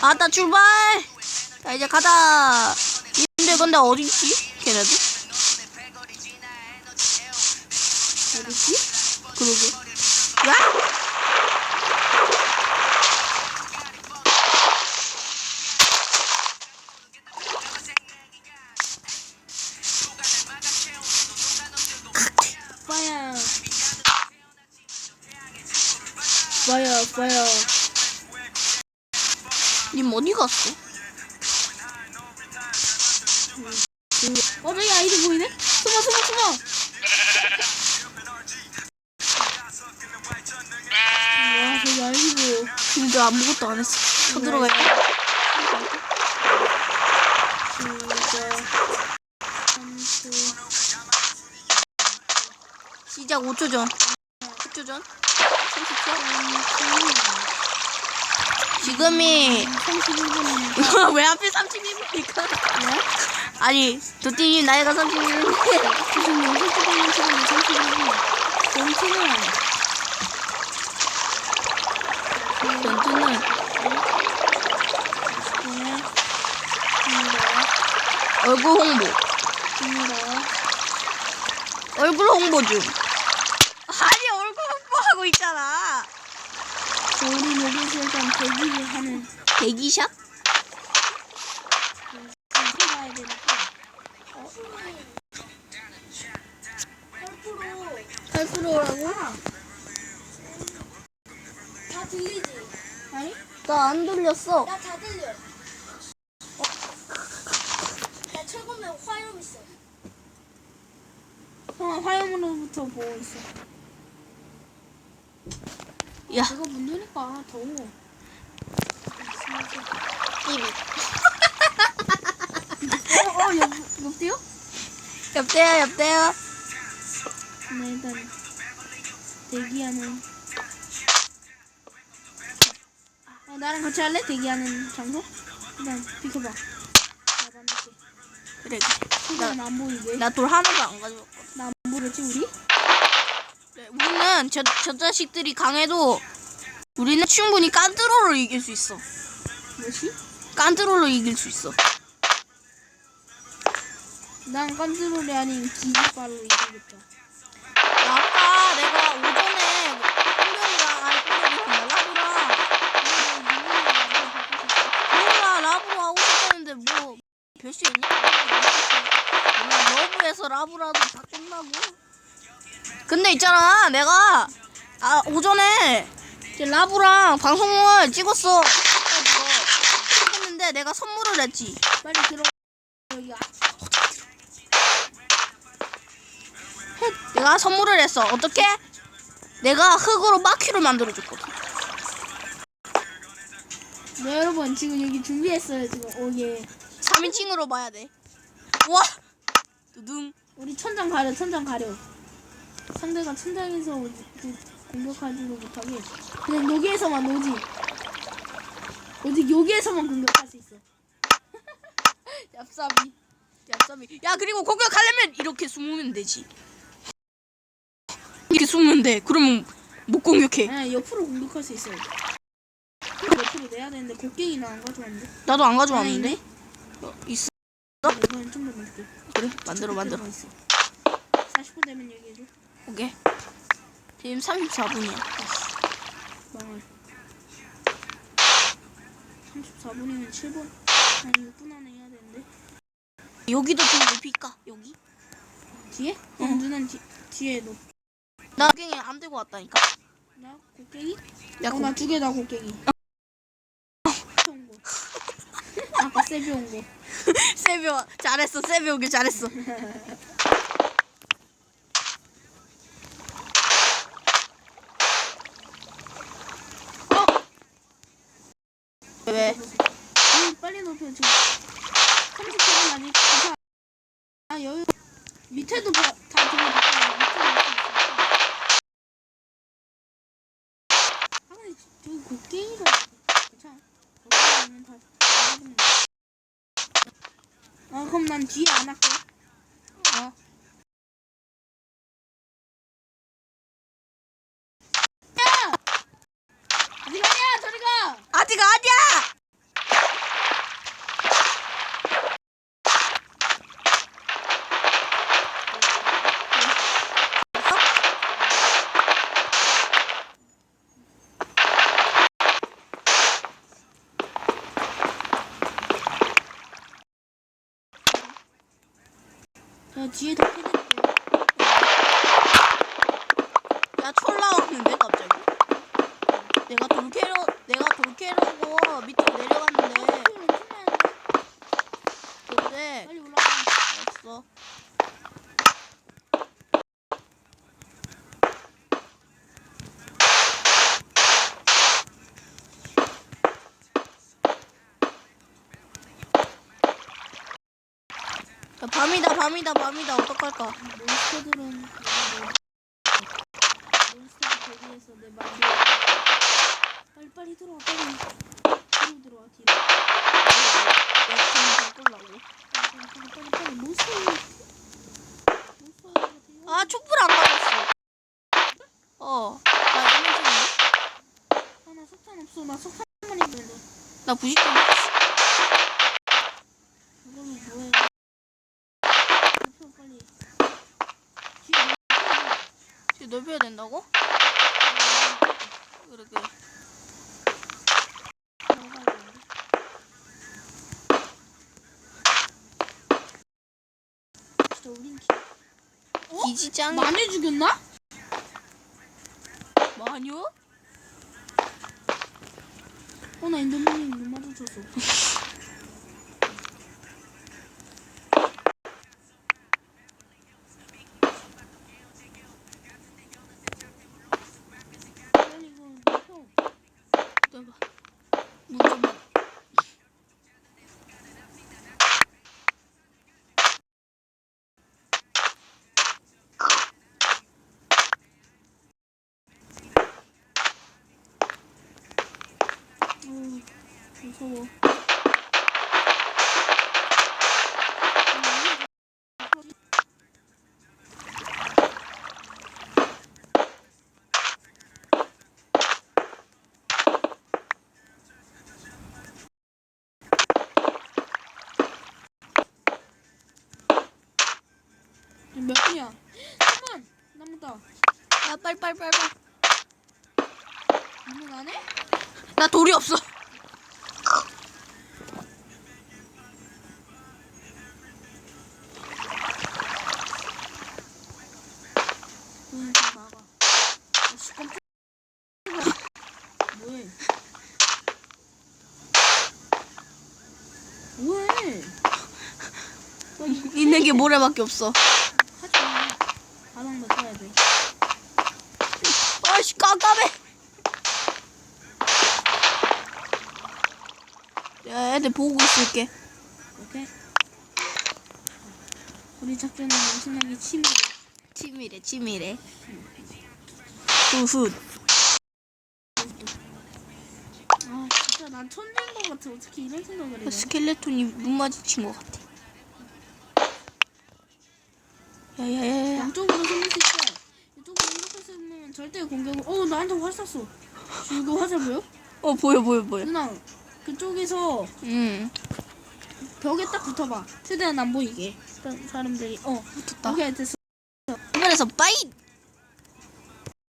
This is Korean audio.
아따 출발 자 이제 가자 근데 어디 있지 걔네들 어딨지? 그러게 야 파야. 파야, 파야. 님 어디 갔어 어, 저기 아이디 보이네? 숨어, 숨어, 숨어. 와, 저기 아이디 보여. 님들 아무것도 안 했어 쳐들어가야 돼. 시작 5초 전 10초 전 30초 지금이 31분이니까. 왜 하필 31분이니까? 아니 도띠님 나이가 31분인데 지금 연습 찍는 시간이 31분. 전투는? 전투는? 그냥 얼굴 홍보. 입니다. 얼굴 홍보 중. 아니 얼굴 홍보하고 있잖아. 자, 우리 여기서 일단 대기를 하는 대기샷? 해봐야 되니까. 8%라고? 다 들리지? 아니? 나안 들렸어 나 다 들려. 어. 나 철거면 화염 있어. 형아 화염으로부터 보고 있어. 야 이거 문 닫으니까 더워. 입이 어, 어, 옆, 옆대요? 옆대요 옆대요 네, 일단 대기하는. 어, 나랑 같이 할래? 대기하는 장소? 일단 비켜봐. 나 만들게. 그래 최대한 안 보이게. 나 돌 하나도 안 가져왔거든 나안 보겠지 우리? 네, 우리는 저, 저 자식들이 강해도 우리는 충분히 깐트롤로 이길 수 있어 뭐지? 깐트롤로 이길 수 있어 난 깐트롤이 아닌 기지발로 이기겠다. 야, 아까 내가 오전에 홍경이랑 아니 홍경이 라브랑 몰라 라브로 하고 싶었는데 뭐 별수 있냐? 러브에서 라브라도 다 끝나고 근데 있잖아 내가 아 오전에 라브랑 방송을 찍었어 찍었는데 내가 선물을 했지 빨리 들어. 여기 아, 내가 선물을 했어 어떻게? 내가 흙으로 마퀴를 만들어줬거든 네 여러분 지금 여기 준비했어요 지금 오예 3인칭으로 봐야 돼. 와! 두둥. 우리 천장 가려 천장 가려 상대가 천장에서 오지- 그 공격하지도 못하게 그냥 여기에서만 오지 오직 여기에서만 공격할 수 있어 얍삽이. 얍삽이. 야, 그리고 공격하려면 이렇게 숨으면 되지. 이렇게 숨으면 돼. 그러면 못 공격해. 아 옆으로 공격할 수 있어요 옆으로 내야 되는데 곡괭이는 안 가져왔는데 나도 안 가져왔는데. 어, 있어. 이건 좀더 만들게 그래, 만들어, 만들어. 있어 40분 되면 얘기해줘 오케이. 지금 34분이야. 망할 34분이면 7분 아니 6분 안에 해야 되는데 여기도 좀 높일까? 여기? 뒤에? 응 누난 뒤, 뒤에 놓나 곡괭이 안 들고 왔다니까. 나 곡괭이? 야, 어, 나 두 개다 곡괭이. 온 거. 아까 세비 온 거. 세비오 잘했어. 세비 오길 잘했어. 왜? 높여 지금. 30분은 아니. 아 여유. 밑에도 다, 다 들어. 아 근데 저기 곡괭이가 괜찮아. 아 그럼 난 뒤에 안 할게. 어. 아직 아니야 저리 가. 아직 아니야. 야 뒤에 다 패드릴게. 야, 철 나왔는데 갑자기? 내가 돌캐러 내가 돌캐러고 밑으로 내려갔는데 근데 빨리 올라가. 없어. 야, 밤이다 밤이다 밤이다 어떡할까? 몬스터들은 몬스터들 대비해서 내 말이 빨리 빨리 들어와 빨리 뒤로 들어와 뒤로 몬스터 몬스터 아 촛불 안 맞았어. 어. 나 에너지 아나 석탄 없어 나 석탄만 있는데 나 부식점. 이걸로 뭐해 몬스터 빨리 뒤에 몬스터 뒤에 넓혀야 된다고? 그러게. 진짜 우린 기... 기지짱. 많이 죽였나? 마녀? 어, 나 엔더맨이 눈 마주쳤어. 빨리 이거 펴. 기다려봐. 문좀 봐. 어, 무서워. 몇 분이야? 3분! 남았다. 야, 빨리, 빨리, 빨리, 빨리. 2분 안에? 나 돌이 없어. 좀. 아씨. 뭐해? 뭐해? 있는 게 모래밖에 없어. 가방 넣어야 돼. 아씨, 깜깜해. 야, 애들 보고 있을게. 오케이. 우리 작전은 엄청나게 치밀해. 치밀해, 치밀해. 후훗. 아, 진짜 난 천재인 것 같아. 어떻게 이런 생각을 해? 스켈레톤이 눈 마주친 것 같아. 야야야야. 양쪽으로 숨을 수 있어. 이쪽으로 이렇게 숨으면 절대 공격을. 어, 나한테 활 쐈어. 이거 화살 보여? 어 보여 보여 보여. 누나, 그쪽에서 응. 벽에 딱 붙어봐. 최대한 안 보이게. 사- 사람들이. 어, 붙었다. 오케이, 됐어. 이번에서 빠이.